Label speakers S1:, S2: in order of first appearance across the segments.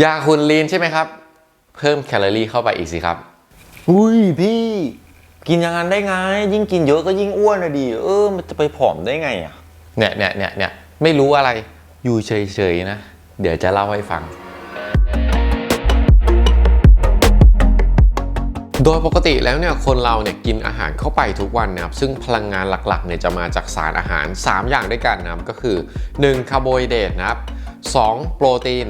S1: ยาคุณลีนใช่ไหมครับ เพิ่มแคลอรี่เข้าไปอีกสิครับ
S2: อุ้ยพี่ กินอย่างนั้นได้ไง ยิ่งกินเยอะก็ยิ่งอ้วนนะดิเออ มันจะไปผอมได้ไงอะ
S1: เนี่ยเนี่ยเนี่ยเนี่ยไม่รู้อะไร อยู่เฉยๆนะ เดี๋ยวจะเล่าให้ฟัง โดยปกติแล้วเนี่ยคนเราเนี่ยกินอาหารเข้าไปทุกวันนะครับซึ่งพลังงานหลักๆเนี่ยจะมาจากสารอาหาร 3 อย่างด้วยกันนะครับก็คือ 1. คาร์โบไฮเดรตนะครับ 2. โปรตีน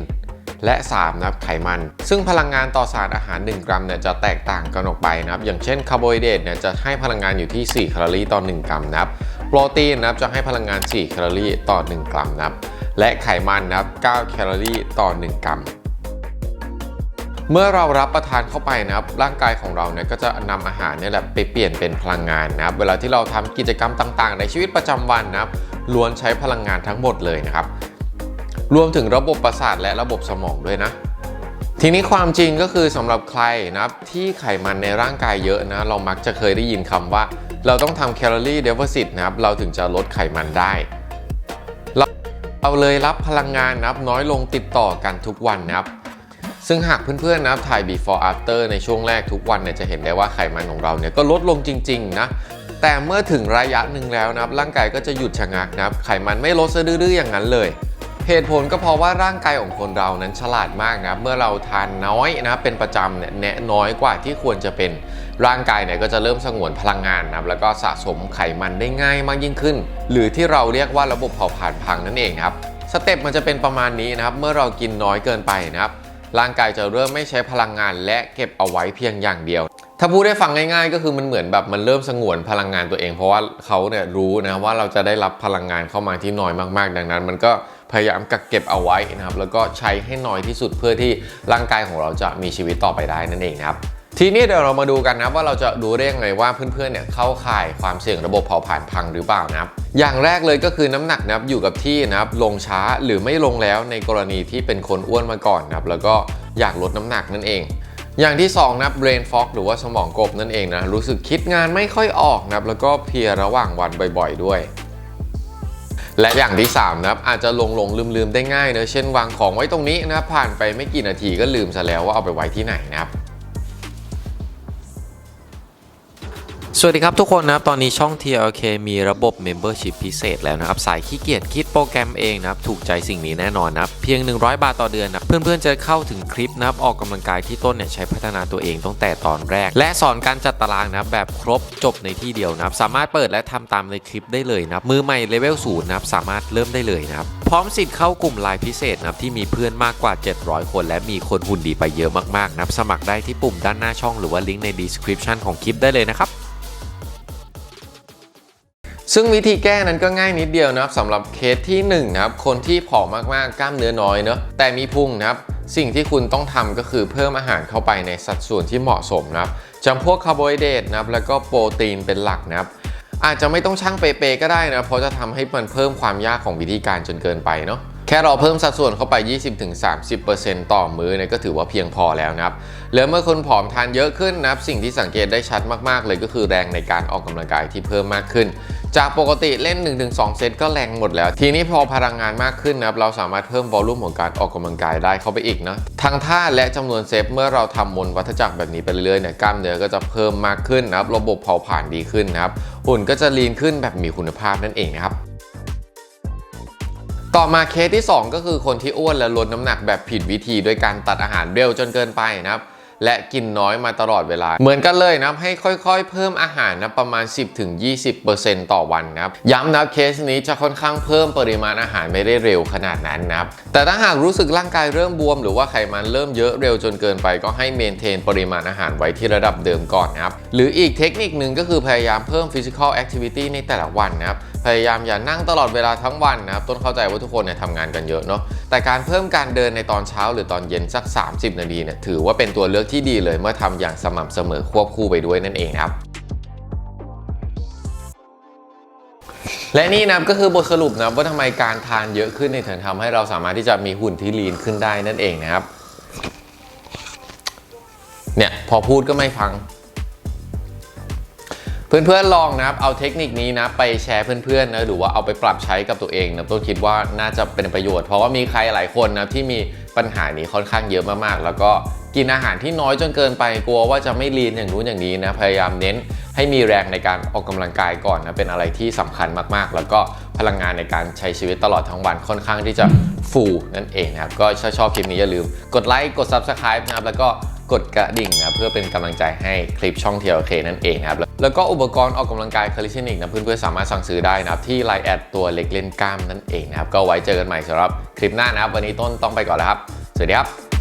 S1: และ 3 นะครับไขมัน ซึ่งพลังงานต่อสารอาหาร 1 กรัมเนี่ยจะแตกต่างกันออกไปนะครับอย่างเช่นคาร์โบไฮเดรตเนี่ยจะให้พลังงานอยู่ที่ 4 แคลอรี่ต่อ 1 กรัมนะครับโปรตีนนะครับจะให้พลังงาน 4 แคลอรี่ต่อ 1 กรัมนะครับและไขมันนะครับ 9 แคลอรี่ต่อ 1 กรัมเมื่อเรารับประทานเข้าไปนะครับ ร่างกายของเราเนี่ยก็จะนำอาหารเนี่ยแหละไปเปลี่ยนเป็นพลังงานนะครับ เวลาที่เราทำกิจกรรมต่างๆ ในชีวิตประจำวันนะครับล้วนใช้พลังงานทั้งหมดเลยนะครับ รวมถึงระบบประสาทและระบบสมองด้วยนะ ทีนี้ความจริงก็คือสำหรับใครนะครับที่ไขมันในร่างกายเยอะนะ เรามักจะเคยได้ยินคำว่า เราต้องทำแคลอรี่เดฟเวอร์ซิตนะครับ เราถึงจะลดไขมันได้เราเราเลยรับพลังงานนะครับน้อยลงติดต่อกันทุกวันนะครับ ซึ่งหากเพื่อนๆนะครับถ่าย before after ในช่วงแรกทุกวันเนี่ยจะเห็นได้ว่าไขมันของเราเนี่ยก็ลดลงจริงๆนะ แต่เมื่อถึงระยะหนึ่งแล้วนะครับร่างกายก็จะหยุดชะงักนะครับ ไขมันไม่ลดซะดื้อๆอย่างนั้นเลย เหตุผลก็เพราะว่าร่างกายของคนเรานั้นฉลาดมากนะเมื่อเราทานน้อยนะเป็นประจำเนี่ยแนะน้อยกว่าที่ควรจะเป็นร่างกายเนี่ยก็จะเริ่มสงวนพลังงานนะแล้วก็สะสมไขมันได้ง่ายมากยิ่งขึ้น หรือที่เราเรียกว่าระบบเผาผลาญพังนั่นเองครับสเต็ปมันจะเป็นประมาณนี้นะครับเมื่อเรากินน้อยเกินไปนะครับร่างกายจะเริ่มไม่ใช้พลังงานและเก็บเอาไว้เพียงอย่างเดียว ถ้าพูดได้ฟังง่ายๆ ก็คือมันเหมือนแบบมันเริ่มสงวนพลังงานตัวเอง เพราะว่าเขาเนี่ยรู้นะว่าเราจะได้รับพลังงานเข้ามาที่น้อยมากๆ ดังนั้น มันก็ พยายามกักเก็บเอาไว้นะครับแล้วก็ใช้ให้น้อยที่สุดเพื่อที่ร่างกายของเราจะมีชีวิตต่อไปได้นั่นเองครับทีนี้เดี๋ยวเรามาดูกันนะว่าเราจะดูได้ยังไงว่าเพื่อนๆเนี่ยเข้าข่ายความเสี่ยงระบบเผาผลาญพังหรือเปล่านะครับอย่างแรกเลยก็คือน้ำหนักนะครับอยู่กับที่นะครับลงช้าหรือไม่ลงแล้วในกรณีที่เป็นคนอ้วนมาก่อนนะครับแล้วก็อยากลดน้ำหนักนั่นเอง อย่างที่2นะครับ brain fog หรือว่าสมองกบนั่นเองนะรู้สึกคิดงานไม่ค่อยออกนะครับแล้วก็เพลียระหว่างวันบ่อย ๆ ด้วย และอย่างที่ 3 นะครับ อาจจะหลงหลงลืมลืมได้ง่ายเนะเช่นวางของไว้ตรงนี้นะครับผ่านไปไม่กี่นาทีก็ลืมซะแล้วว่าเอาไปไว้ที่ไหนนะครับ
S3: สวัสดีครับทุกคนนะครับ ตอนนี้ช่อง TLK มีระบบ Membership พิเศษแล้วนะครับ สายขี้เกียจคิดโปรแกรมเองนะครับ ถูกใจสิ่งนี้แน่นอนนะครับ เพียง 100 บาทต่อเดือนนะเพื่อนๆจะเข้าถึงคลิปนะครับ ออกกำลังกายที่ต้นเนี่ยใช้พัฒนาตัวเองตั้งแต่ตอนแรก และสอนการจัดตารางนะครับ แบบครบจบในที่เดียวนะครับ สามารถเปิดและทำตามในคลิปได้เลยนะครับ มือใหม่เลเวลศูนย์นะครับสามารถเริ่มได้เลยนะครับพร้อมสิทธิ์เข้ากลุ่มไลน์พิเศษนะครับที่มีเพื่อนมากกว่า 700 คน และมีคนหุ่นดีไปเยอะมากๆนะครับสมัครได้ที่ปุ่มด้านหน้าช่องหรือว่าลิงก์ใน description ของคลิปได้เลยนะครับ
S1: ซึ่งวิธีแก้นั้นก็ง่ายนิดเดียวนะครับสำหรับเคสที่1นะครับคนที่ผอมมากๆกล้ามเนื้อน้อยเนอะแต่มีพุงนะครับสิ่งที่คุณต้องทำก็คือเพิ่มอาหารเข้าไปในสัดส่วนที่เหมาะสมนะครับจำพวกคาร์โบไฮเดรตนะครับแล้วก็โปรตีนเป็นหลักนะครับอาจจะไม่ต้องช่างเป๊ะก็ได้นะเพราะจะทำให้มันเพิ่มความยากของวิธีการจนเกินไปเนาะ ค่เราเพิ่มสัดส่วนเข้าไป 20-30%ต่อมื้อเนี่ยก็ถือว่าเพียงพอแล้วนะครับ แล้วเมื่อคนผอมทานเยอะขึ้นนะครับ สิ่งที่สังเกตได้ชัดมากๆ เลยก็คือแรงในการออกกำลังกายที่เพิ่มมากขึ้น จากปกติเล่น 1-2 เซตก็แรงหมดแล้ว ทีนี้พอพลังงานมากขึ้นนะครับ เราสามารถเพิ่มวอลลุ่มของการออกกำลังกายได้เข้าไปอีกนะทั้งท่าและจำนวนเซตเมื่อเราทำมนวัฏจักรแบบนี้ไปเรื่อยๆเนี่ยกล้ามเนื้อก็จะเพิ่มมากขึ้นนะครับ ระบบเผาผลาญดีขึ้นนะครับหุ่นก็จะลีนขึ้นแบบมีคุณภาพนั่นเองนะครับ ต่อมาเคสที่ 2 ก็คือคนที่อ้วนและลดน้ำหนักแบบผิดวิธีด้วยการตัดอาหารเร็วจนเกินไปนะครับ และกินน้อยมาตลอดเวลา เหมือนกันเลยนะให้ค่อยๆ เพิ่มอาหารนะประมาณ 10-20%ต่อวันนะครับย้ำนะเคสนี้จะค่อนข้างเพิ่มปริมาณอาหารไม่ได้เร็วขนาดนั้นนะครับแต่ถ้าหากรู้สึกร่างกายเริ่มบวม หรือว่าไขมันเริ่มเยอะเร็วจนเกินไป ก็ให้เมนเทนปริมาณอาหารไว้ที่ระดับเดิมก่อนนะครับหรืออีกเทคนิคหนึ่งก็คือพยายามเพิ่ม physical activity ในแต่ละวันนะครับพยายามอย่านั่งตลอดเวลาทั้งวันนะครับต้นเข้าใจว่าทุกคนเนี่ยทำงานกันเยอะเนาะ แต่การเพิ่มการเดินในตอนเช้าหรือตอนเย็นสัก 30 นาทีเนี่ยถือว่าเป็นตัวเลือกที่ดีเลยเมื่อทำอย่างสม่ำเสมอควบคู่ไปด้วยนั่นเองครับและนี่นะก็คือบทสรุปนะว่าทำไมการทานเยอะขึ้นเนี่ยถึงทำให้เราสามารถที่จะมีหุ่นที่ลีนขึ้นได้นั่นเองนะครับ เนี่ยพอพูดก็ไม่ฟัง เพื่อนๆลองนะครับเอาเทคนิคนี้นะไปแชร์เพื่อนๆนะหรือว่าเอาไปปรับใช้กับตัวเองนะต้นคิดว่าน่าจะเป็นประโยชน์ เพราะว่ามีใครหลายคนนะที่มีปัญหานี้ค่อนข้างเยอะมากๆ แล้วก็กินอาหารที่น้อยจนเกินไปกลัวว่าจะไม่ลีนอย่างนู้นอย่างนี้นะพยายามเน้นให้มีแรงในการออกกำลังกายก่อนนะเป็นอะไรที่สำคัญมากๆ แล้วก็พลังงานในการใช้ชีวิตตลอดทั้งวันค่อนข้างที่จะฟูนั่นเองนะครับก็ถ้าชอบคลิปนี้อย่าลืมกดไลค์กด Subscribe นะครับแล้วก็ กดกระดิ่งนะเพื่อเป็นกำลังใจให้คลิปช่อง TLK นั่นเองนะครับแล้วก็อุปกรณ์ออกกำลังกายคาลิชนิกนะเพื่อนๆสามารถสั่งซื้อได้นะครับที่ไลน์แอดตัวเล็กเล่นกล้ามนั่นเองนะครับก็ไว้เจอกันใหม่สำหรับคลิปหน้านะครับ วันนี้ต้นต้องไปก่อนแล้วครับ สวัสดีครับ